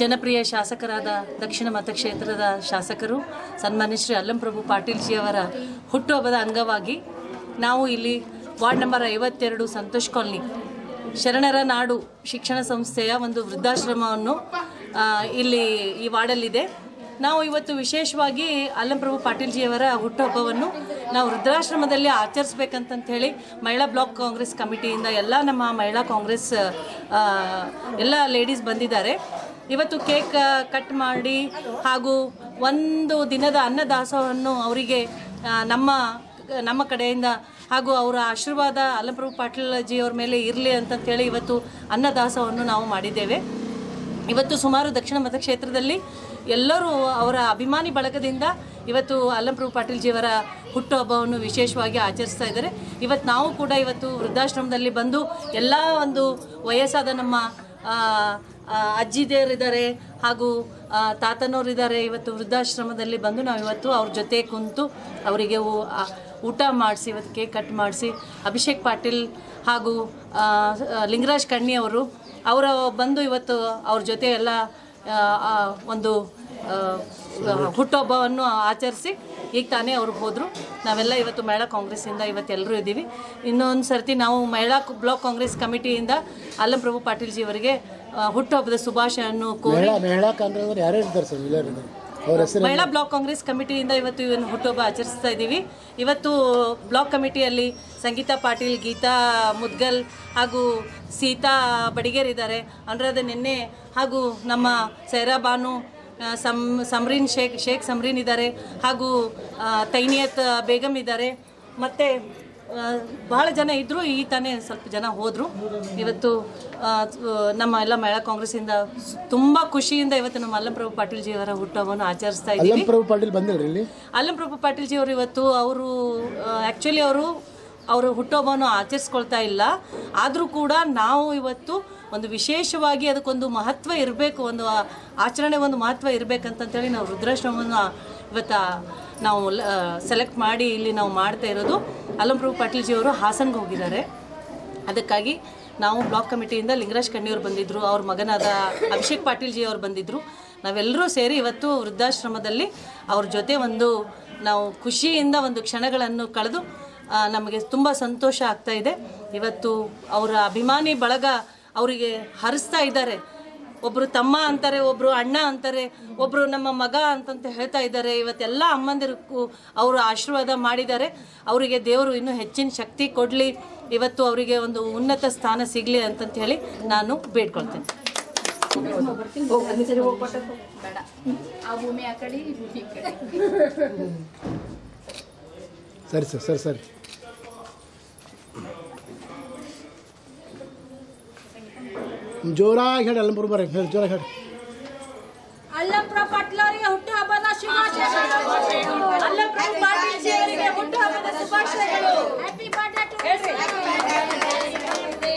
ಜನಪ್ರಿಯ ಶಾಸಕರಾದ ದಕ್ಷಿಣ ಮತಕ್ಷೇತ್ರದ ಶಾಸಕರು ಸನ್ಮಾನ್ಯ ಶ್ರೀ ಅಲ್ಲಂಪ್ರಭು ಪಾಟೀಲ್ಜಿಯವರ ಹುಟ್ಟುಹಬ್ಬದ ಅಂಗವಾಗಿ ನಾವು ಇಲ್ಲಿ ವಾರ್ಡ್ ನಂಬರ್ ಐವತ್ತೆರಡು ಸಂತೋಷ್ ಕಾಲನಿ, ಶರಣರ ನಾಡು ಶಿಕ್ಷಣ ಸಂಸ್ಥೆಯ ಒಂದು ವೃದ್ಧಾಶ್ರಮವನ್ನು ಇಲ್ಲಿ ಈ ವಾರ್ಡಲ್ಲಿದೆ. ನಾವು ಇವತ್ತು ವಿಶೇಷವಾಗಿ ಅಲ್ಲಂಪ್ರಭು ಪಾಟೀಲ್ಜಿಯವರ ಹುಟ್ಟುಹಬ್ಬವನ್ನು ನಾವು ವೃದ್ಧಾಶ್ರಮದಲ್ಲಿ ಆಚರಿಸ್ಬೇಕಂತಂತ ಹೇಳಿ ಮಹಿಳಾ ಬ್ಲಾಕ್ ಕಾಂಗ್ರೆಸ್ ಕಮಿಟಿಯಿಂದ ಎಲ್ಲ ನಮ್ಮ ಮಹಿಳಾ ಕಾಂಗ್ರೆಸ್ ಎಲ್ಲ ಲೇಡೀಸ್ ಬಂದಿದ್ದಾರೆ. ಇವತ್ತು ಕೇಕ್ ಕಟ್ ಮಾಡಿ ಹಾಗೂ ಒಂದು ದಿನದ ಅನ್ನದಾಸವನ್ನು ಅವರಿಗೆ ನಮ್ಮ ನಮ್ಮ ಕಡೆಯಿಂದ ಹಾಗೂ ಅವರ ಆಶೀರ್ವಾದ ಅಲ್ಲಂಪ್ರಭು ಪಾಟೀಲ್ ಜಿ ಅವ್ರ ಮೇಲೆ ಇರಲಿ ಅಂತಂತೇಳಿ ಇವತ್ತು ಅನ್ನದಾಸವನ್ನು ನಾವು ಮಾಡಿದ್ದೇವೆ. ಇವತ್ತು ಸುಮಾರು ದಕ್ಷಿಣ ಮತಕ್ಷೇತ್ರದಲ್ಲಿ ಎಲ್ಲರೂ ಅವರ ಅಭಿಮಾನಿ ಬಳಗದಿಂದ ಇವತ್ತು ಅಲ್ಲಂಪ್ರಭು ಪಾಟೀಲ್ಜಿಯವರ ಹುಟ್ಟುಹಬ್ಬವನ್ನು ವಿಶೇಷವಾಗಿ ಆಚರಿಸ್ತಾ ಇದ್ದಾರೆ. ಇವತ್ತು ನಾವು ಕೂಡ ಇವತ್ತು ವೃದ್ಧಾಶ್ರಮದಲ್ಲಿ ಬಂದು ಎಲ್ಲ ಒಂದು ವಯಸ್ಸಾದ ನಮ್ಮ ಅಜ್ಜಿದೇರಿದ್ದಾರೆ ಹಾಗೂ ತಾತನವರಿದ್ದಾರೆ. ಇವತ್ತು ವೃದ್ಧಾಶ್ರಮದಲ್ಲಿ ಬಂದು ನಾವು ಇವತ್ತು ಅವ್ರ ಜೊತೆ ಕುಂತು ಅವರಿಗೆ ಊಟ ಮಾಡಿಸಿ, ಇವತ್ತು ಕೇಕ್ ಕಟ್ ಮಾಡಿಸಿ, ಅಭಿಷೇಕ್ ಪಾಟೀಲ್ ಹಾಗೂ ಲಿಂಗರಾಜ್ ಕಣ್ಣಿ ಅವರು ಬಂದು ಇವತ್ತು ಅವ್ರ ಜೊತೆ ಎಲ್ಲ ಒಂದು ಹುಟ್ಟುಹಬ್ಬವನ್ನು ಆಚರಿಸಿ ಈಗ ತಾನೇ ಅವ್ರು ಹೋದರು. ನಾವೆಲ್ಲ ಇವತ್ತು ಮಹಿಳಾ ಕಾಂಗ್ರೆಸ್ಸಿಂದ ಇವತ್ತು ಎಲ್ಲರೂ ಇದ್ದೀವಿ. ಇನ್ನೊಂದು ಸರ್ತಿ ನಾವು ಮಹಿಳಾ ಬ್ಲಾಕ್ ಕಾಂಗ್ರೆಸ್ ಕಮಿಟಿಯಿಂದ ಅಲ್ಲಂಪ್ರಭು ಪಾಟೀಲ್ಜಿ ಅವರಿಗೆ ಹುಟ್ಟುಹಬ್ಬದ ಶುಭಾಶಯನ್ನು ಕೋರಿ ಮಹಿಳಾ ಮಹಿಳಾ ಕಾಂಗ್ರೆಸ್ ಸರ್ ಬ್ಲಾಕ್ ಕಾಂಗ್ರೆಸ್ ಕಮಿಟಿಯಿಂದ ಇವತ್ತು ಇವನು ಹುಟ್ಟುಹಬ್ಬ ಆಚರಿಸ್ತಾ ಇದ್ದೀವಿ. ಇವತ್ತು ಬ್ಲಾಕ್ ಕಮಿಟಿಯಲ್ಲಿ ಸಂಗೀತಾ ಪಾಟೀಲ್ ಗೀತಾ ಮುದ್ಗಲ್ ಹಾಗೂ ಸೀತಾ ಬಡಿಗೇರಿದ್ದಾರೆ. ಅನುರಾಧ ನಿನ್ನೆ ಹಾಗೂ ನಮ್ಮ ಸೈರಾ ಬಾನು ಆ, ಸಮ್ ಸಮ್ರೀನ್ ಶೇಖ್ ಶೇಖ್ ಸಮ್ರೀನ್ ಇದ್ದಾರೆ ಹಾಗೂ ತೈನಿಯತ್ ಬೇಗಮ್ ಇದ್ದಾರೆ. ಮತ್ತು ಭಾಳ ಜನ ಇದ್ದರು ಈ ತಾನೇ ಸ್ವಲ್ಪ ಜನ ಹೋದರು. ಇವತ್ತು ನಮ್ಮ ಎಲ್ಲ ಮಹಿಳಾ ಕಾಂಗ್ರೆಸ್ಸಿಂದ ತುಂಬ ಖುಷಿಯಿಂದ ಇವತ್ತು ನಮ್ಮ ಅಲ್ಲಂಪ್ರಭು ಅವರ ಹುಟ್ಟುಹಬ್ಬವನ್ನು ಆಚರಿಸ್ತಾ ಇದ್ದೀವಿ. ಅಲ್ಲಂಪ್ರಭು ಪಾಟೀಲ್ ಜಿ ಅಲ್ಲಂಪ್ರಭು ಅವರು ಇವತ್ತು ಅವರು ಆ್ಯಕ್ಚುಲಿ ಅವರು ಅವರು ಹುಟ್ಟುಹಬ್ಬವನ್ನು ಆಚರಿಸ್ಕೊಳ್ತಾ ಇಲ್ಲ. ಆದರೂ ಕೂಡ ನಾವು ಇವತ್ತು ಒಂದು ವಿಶೇಷವಾಗಿ ಅದಕ್ಕೊಂದು ಮಹತ್ವ ಇರಬೇಕು, ಒಂದು ಆಚರಣೆ ಒಂದು ಮಹತ್ವ ಇರಬೇಕಂತಂತೇಳಿ ನಾವು ರುದ್ರಾಶ್ರಮವನ್ನು ಇವತ್ತು ನಾವು ಸೆಲೆಕ್ಟ್ ಮಾಡಿ ಇಲ್ಲಿ ನಾವು ಮಾಡ್ತಾ ಇರೋದು. ಪಾಟೀಲ್ಜಿ ಅವರು ಹಾಸನ್ಗೆ ಹೋಗಿದ್ದಾರೆ. ಅದಕ್ಕಾಗಿ ನಾವು ಬ್ಲಾಕ್ ಕಮಿಟಿಯಿಂದ ಲಿಂಗರಾಜ್ ಕಣ್ಣಿಯವರು ಬಂದಿದ್ದರು ಅವ್ರ ಮಗನಾದ ಅಭಿಷೇಕ್ ಪಾಟೀಲ್ಜಿ ಅವರು ಬಂದಿದ್ದರು ನಾವೆಲ್ಲರೂ ಸೇರಿ ಇವತ್ತು ವೃದ್ಧಾಶ್ರಮದಲ್ಲಿ ಅವ್ರ ಜೊತೆ ಒಂದು ನಾವು ಖುಷಿಯಿಂದ ಒಂದು ಕ್ಷಣಗಳನ್ನು ಕಳೆದು ನಮಗೆ ತುಂಬ ಸಂತೋಷ ಆಗ್ತಾ ಇದೆ. ಇವತ್ತು ಅವರ ಅಭಿಮಾನಿ ಬಳಗ ಅವರಿಗೆ ಹರಿಸ್ತಾ ಇದ್ದಾರೆ. ಒಬ್ಬರು ತಮ್ಮ ಅಂತಾರೆ ಒಬ್ಬರು ಅಣ್ಣ ಅಂತಾರೆ ಒಬ್ಬರು ನಮ್ಮ ಮಗ ಅಂತಂತ ಹೇಳ್ತಾ ಇದ್ದಾರೆ. ಇವತ್ತೆಲ್ಲ ಅಮ್ಮಂದಿರಕ್ಕೂ ಅವರು ಆಶೀರ್ವಾದ ಮಾಡಿದ್ದಾರೆ. ಅವರಿಗೆ ದೇವರು ಇನ್ನೂ ಹೆಚ್ಚಿನ ಶಕ್ತಿ ಕೊಡಲಿ. ಇವತ್ತು ಅವರಿಗೆ ಒಂದು ಉನ್ನತ ಸ್ಥಾನ ಸಿಗಲಿ ಅಂತಂತ ಹೇಳಿ ನಾನು ಬೇಡ್ಕೊಳ್ತೇನೆ. ಸರಿ ಸರ್ ಸರಿ ಸರಿ. ಜೋರಾಗಿ ಹೇಳಿ ಅಲ್ಲಂಪ್ರಭು ಬರ್ರಿ ಹೇಳಿ ಜೋರಾಗಿ ಹೇಳಿ. ಅಲ್ಲಪ್ಪ ಪಟ್ಲವರಿಗೆ ಹುಟ್ಟು ಹಬ್ಬದ